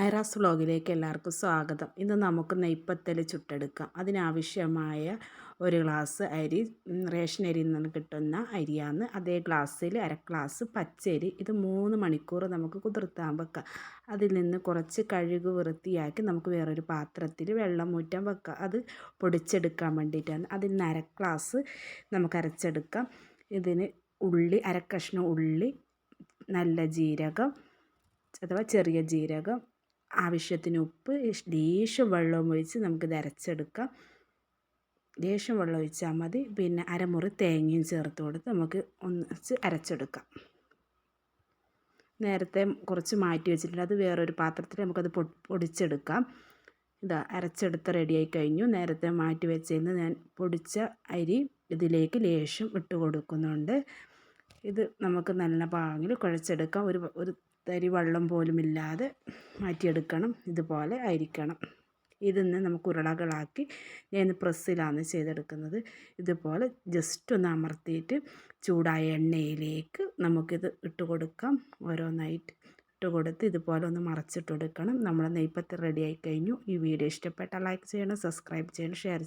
ഐറാസ് വ്ളോഗിലേക്ക് എല്ലാവർക്കും സ്വാഗതം. ഇന്ന് നമുക്ക് നെയ്പ്പത്തൽ ചുട്ടെടുക്കാം. അതിനാവശ്യമായ ഒരു ഗ്ലാസ് അരി റേഷൻ അരിയിൽ നിന്ന് കിട്ടുന്ന അരിയാണ്. അതേ ഗ്ലാസ്സിൽ അര ഗ്ലാസ് പച്ചരി. ഇത് മൂന്ന് മണിക്കൂർ നമുക്ക് കുതിർത്താൻ വെക്കാം. അതിൽ നിന്ന് കുറച്ച് കഴുക് വൃത്തിയാക്കി നമുക്ക് വേറൊരു പാത്രത്തിൽ വെള്ളം ഊറ്റാൻ വെക്കാം. അത് പൊടിച്ചെടുക്കാൻ വേണ്ടിയിട്ടാണ്. അതിൽ നിന്ന് അര ഗ്ലാസ് നമുക്ക് അരച്ചെടുക്കാം. ഇതിന് ഉള്ളി അര കഷ്ണം ഉള്ളി നല്ല ജീരകം അഥവാ ചെറിയ ജീരകം ആവശ്യത്തിന് ഉപ്പ് ലേശം വെള്ളവും ഒഴിച്ച് നമുക്ക് അരച്ചെടുക്കാം. ലേശം വെള്ളം ഒഴിച്ചാൽ മതി. പിന്നെ അരമുറി തേങ്ങയും ചേർത്ത് കൊടുത്ത് നമുക്ക് ഒന്നിച്ച് അരച്ചെടുക്കാം. നേരത്തെ കുറച്ച് മാറ്റി വെച്ചിട്ടുണ്ട്. അത് വേറൊരു പാത്രത്തിൽ നമുക്കത് പൊ പൊടിച്ചെടുക്കാം. ഇതാ അരച്ചെടുത്ത് റെഡിയായി കഴിഞ്ഞു. നേരത്തെ മാറ്റി വെച്ചതിന് ഞാൻ പൊടിച്ച അരി ഇതിലേക്ക് ലേശം ഇട്ട് കൊടുക്കുന്നുണ്ട്. ഇത് നമുക്ക് നല്ല പാങ്ങിൽ കുഴച്ചെടുക്കാം. ഒരു ഒരു തരി വെള്ളം പോലും ഇല്ലാതെ മാറ്റിയെടുക്കണം. ഇതുപോലെ ആയിരിക്കണം. ഇതിന്ന് നമുക്ക് ഉരുളകളാക്കി ഞാൻ പ്രസ്സിലാണ് ചെയ്തെടുക്കുന്നത്. ഇതുപോലെ ജസ്റ്റ് ഒന്ന് അമർത്തിയിട്ട് ചൂടായ എണ്ണയിലേക്ക് നമുക്കിത് ഇട്ട് കൊടുക്കാം. ഓരോന്നായിട്ട് ഇട്ട് കൊടുത്ത് ഇതുപോലെ ഒന്ന് മറച്ചിട്ട് കൊടുക്കണം നമ്മൾ നെയ്പ്പത്ത് റെഡി ആയിക്കഴിഞ്ഞു ഈ വീഡിയോ ഇഷ്ടപ്പെട്ടാൽ ലൈക്ക് ചെയ്യണം സബ്സ്ക്രൈബ് ചെയ്യണം ഷെയർ ചെയ്യണം